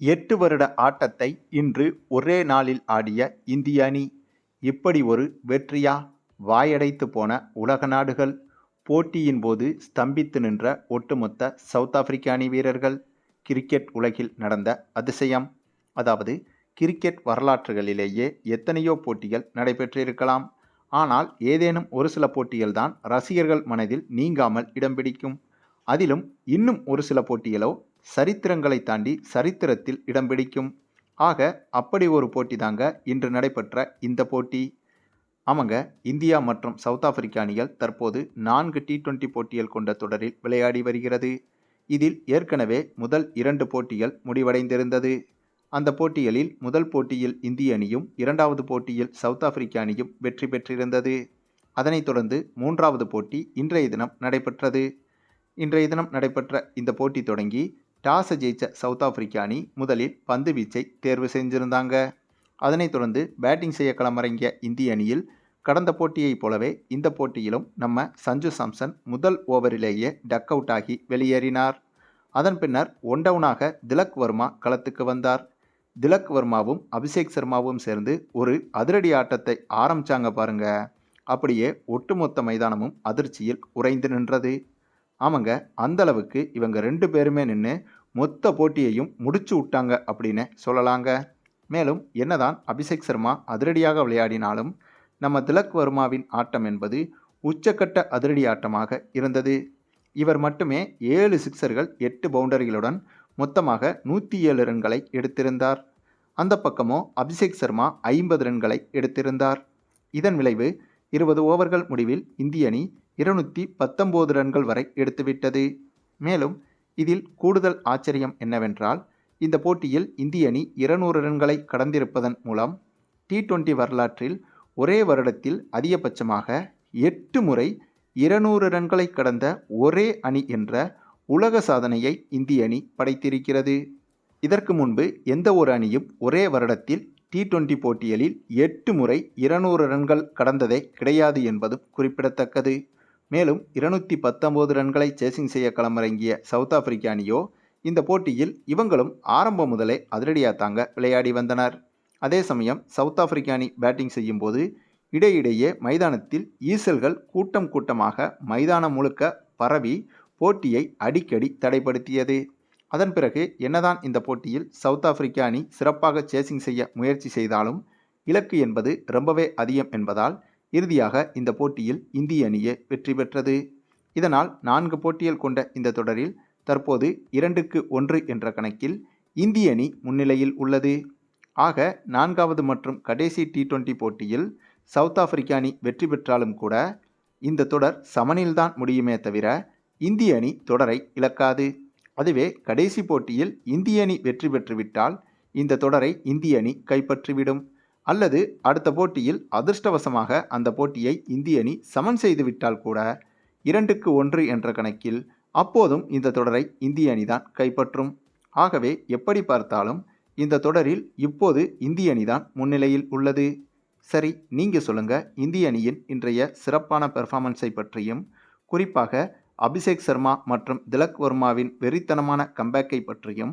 எட்டு வருட ஆட்டத்தை இன்று ஒரே நாளில் ஆடிய இந்திய அணி இப்படி ஒரு வெற்றியா வாயடைத்து போன உலக நாடுகள்? போட்டியின் போது ஸ்தம்பித்து நின்ற ஒட்டுமொத்த சவுத் ஆப்பிரிக்க அணி வீரர்கள் கிரிக்கெட் உலகில் நடந்த அதிசயம். அதாவது கிரிக்கெட் வரலாற்றுகளிலேயே எத்தனையோ போட்டிகள் நடைபெற்றிருக்கலாம். ஆனால் ஏதேனும் ஒரு சில போட்டிகள் தான் ரசிகர்கள் மனதில் நீங்காமல் இடம் பிடிக்கும். அதிலும் இன்னும் ஒரு சில போட்டிகளோ சரித்திரங்களை தாண்டி சரித்திரத்தில் இடம் பிடிக்கும். ஆக அப்படி ஒரு போட்டி தாங்க இன்று நடைபெற்ற இந்த போட்டி. ஆமாங்க இந்தியா மற்றும் சவுத் ஆப்பிரிக்க அணிகள் தற்போது நான்கு டி டுவெண்ட்டி போட்டிகள் கொண்ட தொடரில் விளையாடி வருகிறது. இதில் ஏற்கனவே முதல் இரண்டு போட்டிகள் முடிவடைந்திருந்தது. அந்த போட்டிகளில் முதல் போட்டியில் இந்திய அணியும் இரண்டாவது போட்டியில் சவுத் ஆப்பிரிக்க அணியும் வெற்றி பெற்றிருந்தது. அதனைத் தொடர்ந்து மூன்றாவது போட்டி இன்றைய தினம் நடைபெற்றது. இன்றைய தினம் நடைபெற்ற இந்த போட்டி தொடங்கி டாஸை ஜெயித்த சவுத் ஆப்பிரிக்க அணி முதலில் பந்து வீச்சை தேர்வு செஞ்சிருந்தாங்க. அதனைத் தொடர்ந்து பேட்டிங் செய்ய களமிறங்கிய இந்திய அணியில் கடந்த போட்டியைப் போலவே இந்த போட்டியிலும் நம்ம சஞ்சு சாம்சன் முதல் ஓவரிலேயே டக் அவுட் ஆகி வெளியேறினார். அதன் பின்னர் ஒன் டவுனாக திலக் வர்மா களத்துக்கு வந்தார். திலக் வர்மாவும் அபிஷேக் சர்மாவும் சேர்ந்து ஒரு அதிரடி ஆட்டத்தை ஆரம்பிச்சாங்க பாருங்க. அப்படியே ஒட்டுமொத்த மைதானமும் அதிர்ச்சியில் உறைந்து நின்றது. ஆமாங்க அந்த அளவுக்கு இவங்க ரெண்டு பேருமே நின்று மொத்த போட்டியையும் முடிச்சு விட்டாங்க அப்படின்னு சொல்லலாங்க. மேலும் என்னதான் அபிஷேக் சர்மா அதிரடியாக விளையாடினாலும் நம்ம திலக் வர்மாவின் ஆட்டம் என்பது உச்சக்கட்ட அதிரடி ஆட்டமாக இருந்தது. இவர் மட்டுமே ஏழு சிக்சர்கள் எட்டு பவுண்டரிகளுடன் மொத்தமாக நூற்றி ஏழு ரன்களை எடுத்திருந்தார். அந்த பக்கமோ அபிஷேக் சர்மா ஐம்பது ரன்களை எடுத்திருந்தார். இதன் விளைவு இருபது ஓவர்கள் முடிவில் இந்திய அணி இருநூற்றி பத்தொம்போது ரன்கள் வரை எடுத்துவிட்டது. மேலும் இதில் கூடுதல் ஆச்சரியம் என்னவென்றால் இந்த போட்டியில் இந்திய அணி இருநூறு ரன்களை கடந்திருப்பதன் மூலம் டி டுவெண்டி வரலாற்றில் ஒரே வருடத்தில் அதிகபட்சமாக எட்டு முறை இருநூறு ரன்களை கடந்த ஒரே அணி என்ற உலக சாதனையை இந்திய அணி படைத்திருக்கிறது. இதற்கு முன்பு எந்த ஒரு அணியும் ஒரே வருடத்தில் டி டுவெண்டி போட்டியலில் எட்டு முறை இருநூறு ரன்கள் கடந்ததே கிடையாது என்பதும் குறிப்பிடத்தக்கது. மேலும் இருநூற்றி பத்தொம்போது ரன்களை சேசிங் செய்ய களமிறங்கிய சவுத் ஆப்பிரிக்க அணியோ இந்த போட்டியில் இவங்களும் ஆரம்பம் முதலே அதிரடியாக தாங்க விளையாடி வந்தனர். அதே சமயம் சவுத் ஆப்பிரிக்க அணி பேட்டிங் செய்யும்போது இடையிடையே மைதானத்தில் ஈசல்கள் கூட்டம் கூட்டமாக மைதானம் முழுக்க பரவி போட்டியை அடிக்கடி தடைப்படுத்தியது. அதன் பிறகு என்னதான் இந்த போட்டியில் சவுத் ஆப்பிரிக்க அணி சிறப்பாக சேசிங் செய்ய முயற்சி செய்தாலும் இலக்கு என்பது ரொம்பவே அதிகம் என்பதால் இறுதியாக இந்த போட்டியில் இந்திய அணியே வெற்றி பெற்றது. இதனால் நான்கு போட்டிகள் கொண்ட இந்த தொடரில் தற்போது இரண்டுக்கு ஒன்று என்ற கணக்கில் இந்திய அணி முன்னிலையில் உள்ளது. ஆக நான்காவது மற்றும் கடைசி டி டுவெண்டி போட்டியில் சவுத் ஆப்பிரிக்க அணி வெற்றி பெற்றாலும் கூட இந்த தொடர் சமனில்தான் முடியுமே தவிர இந்திய அணி தொடரை இழக்காது. அதுவே கடைசி போட்டியில் இந்திய அணி வெற்றி பெற்றுவிட்டால் இந்த தொடரை இந்திய அணி கைப்பற்றிவிடும். அல்லது அடுத்த போட்டியில் அதிர்ஷ்டவசமாக அந்த போட்டியை இந்திய அணி சமன் செய்துவிட்டால் கூட இரண்டுக்கு ஒன்று என்ற கணக்கில் அப்போதும் இந்த தொடரை இந்திய அணிதான் கைப்பற்றும். ஆகவே எப்படி பார்த்தாலும் இந்த தொடரில் இப்போது இந்திய அணிதான் முன்னிலையில் உள்ளது. சரி நீங்கள் சொல்லுங்கள் இந்திய அணியின் இன்றைய சிறப்பான பெர்ஃபார்மன்ஸை பற்றியும் குறிப்பாக அபிஷேக் சர்மா மற்றும் திலக் வர்மாவின் வெறித்தனமான கம்பேக்கை பற்றியும்